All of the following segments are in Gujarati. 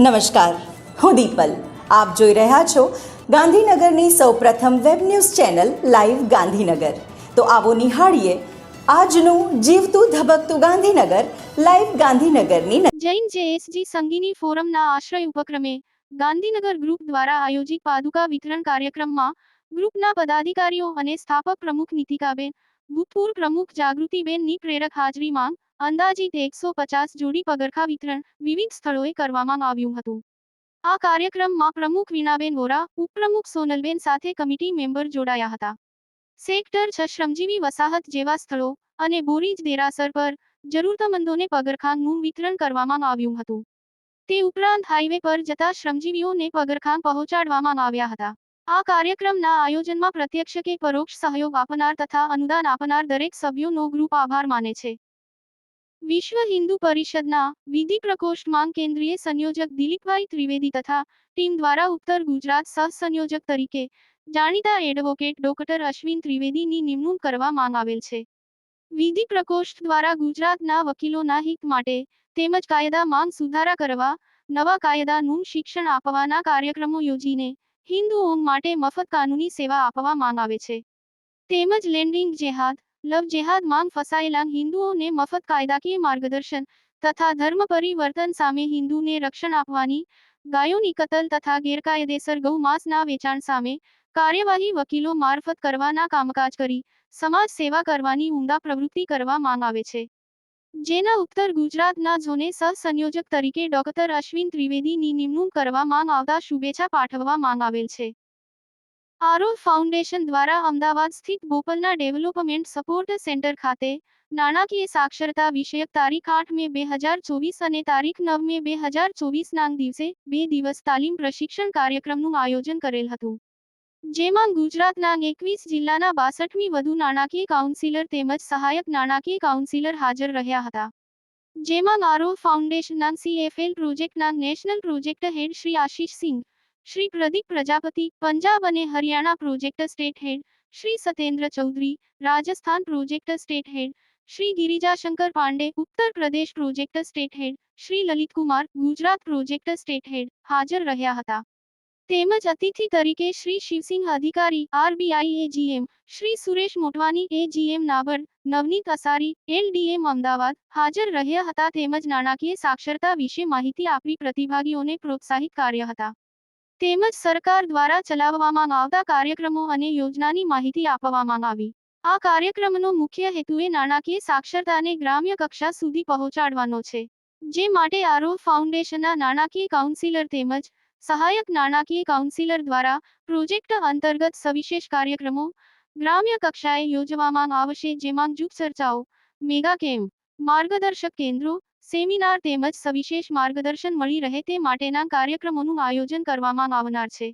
નમસ્કાર. હું દીપલ. આપ જોઈ રહ્યા છો ગાંધીનગરની સૌપ્રથમ web news channel live Gandhinagar. તો આવો નિહાળીએ આજનું જીવતું ધબકતું ગાંધીનગર લાઈવ ગાંધીનગરની જૈન જેએસજી સંગીની ફોરમના આશ્રય ઉપક્રમે ગાંધીનગર ગ્રુપ દ્વારા આયોજિત પાદુકા વિતરણ કાર્યક્રમમાં ગ્રુપના પદાધિકારીઓ અને સ્થાપક પ્રમુખ નીતિકાબેન ભૂતપૂર્વ પ્રમુખ જાગૃતિબેનની પ્રેરક હાજરીમાં અંદાજિત એકસો પચાસ જોડી પગરખા વિતરણ વિવિધ સ્થળોએ કરવામાં આવ્યું હતું. આ કાર્યક્રમમાં પ્રમુખ વીણાબેન વોરા, ઉપપ્રમુખ સોનલબેન સાથે કમિટી મેમ્બર જોડાયા હતા. સેક્ટર છ શ્રમજીવી વસાહત જેવા સ્થળો અને બોરીજ દેરાસર પર જરૂરતમંદોને પગરખાંગનું વિતરણ કરવામાં આવ્યું હતું. તે ઉપરાંત હાઈવે પર જતા શ્રમજીવીઓને પગરખાં પહોંચાડવામાં આવ્યા હતા. આ કાર્યક્રમના આયોજનમાં પ્રત્યક્ષ કે પરોક્ષ સહયોગ આપનાર તથા અનુદાન આપનાર દરેક સભ્યોનો ગ્રુપ આભાર માને છે. વિશ્વ હિન્દુ પરિષદના વિધિ પ્રકોષ્ઠમાં કેન્દ્રીય સંયોજક દિલીપભાઈ ત્રિવેદી તથા ટીમ દ્વારા ઉત્તર ગુજરાત સહસંયોજક તરીકે જાણીતા એડવોકેટ ડોક્ટર અશ્વિન ત્રિવેદીની નિમણૂક કરવામાં આવેલ છે. વિધિ પ્રકોષ્ઠ દ્વારા ગુજરાતના વકીલોના હિત માટે તેમજ કાયદામાં સુધારા કરવા, નવા કાયદાનું શિક્ષણ આપવાના કાર્યક્રમો યોજીને હિન્દુઓ માટે મફત કાનૂની સેવા આપવા માંગ આવે છે. તેમજ લેન્ડિંગ જેહાદ, લવ જેહાદ માંગ ફસાયેલા હિન્દુઓને મફત કાયદાકીય માર્ગદર્શન તથા ધર્મ પરિવર્તન સામે હિન્દુને રક્ષણ આપવાની, ગાયોની કતલ તથા ગેરકાયદેસર ગૌમાંસના વેચાણ સામે કાર્યવાહી વકીલો મારફત કરવાના કામકાજ કરી, સમાજ સેવા કરવાની ઉમદા પ્રવૃત્તિ કરવા માંગ આવે છે. જેના ઉત્તર ગુજરાતના ઝોને સહસંયોજક તરીકે ડોક્ટર અશ્વિન ત્રિવેદીની નિમણૂક કરવામાં આવતા શુભેચ્છા પાઠવવા માંગ આવેલ છે. આરોલ ફાઉન્ડેશન દ્વારા અમદાવાદ સ્થિત બોપલના ડેવલપમેન્ટ સપોર્ટ સેન્ટર ખાતે નાણાકીય સાક્ષરતા વિષયક તારીખ આઠ મે બે હજાર ચોવીસ અને તારીખ નવ મે બે હજાર ચોવીસના દિવસે બે દિવસ તાલીમ પ્રશિક્ષણ કાર્યક્રમનું આયોજન કરેલ હતું. જેમાં ગુજરાતના એકવીસ જિલ્લાના બાસઠમી વધુ નાણાકીય કાઉન્સિલર તેમજ સહાયક નાણાકીય કાઉન્સિલર હાજર રહ્યા હતા. જેમાં આરો ફાઉન્ડેશનના સીએફએલ પ્રોજેક્ટના national project head Shri Ashish Singh Shri Pradeep Prajapati, Punjab અને Haryana project state head Shri Satendra Chaudhary, Rajasthan project state head Shri Girijashankar Pandey, Uttar Pradesh project state head Shri Lalitkumar, Gujarat project state head હાજર રહ્યા હતા. તેમજ અતિથિ તરીકે શ્રી શિવસિંહ અધિકારી RBI AGM Shri Suresh Motwani AGM NABARD Navneet Asari LDM Ahmedabad હાજર રહ્યા હતા તેમજ નાણાકીય સાક્ષરતા વિશે માહિતી આપી પ્રતિભાગીઓને પ્રોત્સાહિત કર્યા હતા. તેમજ સરકાર દ્વારા ચલાવવામાં આવતા કાર્યક્રમો અને યોજનાની માહિતી આપવામાં આવી. આ કાર્યક્રમનો મુખ્ય હેતુ એ નાણાકીય સાક્ષરતાને ગ્રામ્ય કક્ષા સુધી પહોંચાડવાનો છે. જે માટે આરો ફાઉન્ડેશનના નાણાકીય કાઉન્સિલર તેમજ સહાયક નાણાકીય કાઉન્સિલર દ્વારા પ્રોજેક્ટ અંતર્ગત સવિશેષ કાર્યક્રમો ગ્રામ્ય કક્ષાએ યોજવામાં આવશે જેમાં જૂથ ચર્ચાઓ, મેગા કેમ્પ, માર્ગદર્શક કેન્દ્રો, સેમિનાર તેમજ સવિશેષ માર્ગદર્શન મળી રહે તે માટેના કાર્યક્રમોનું આયોજન કરવામાં આવનાર છે.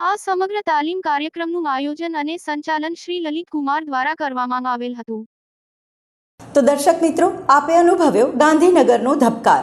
આ સમગ્ર તાલીમ કાર્યક્રમનું આયોજન અને સંચાલન શ્રી લલિત કુમાર દ્વારા કરવામાં આવેલ હતું. તો દર્શક મિત્રો, આપે અનુભવ્યો ગાંધીનગરનો ધબકાર.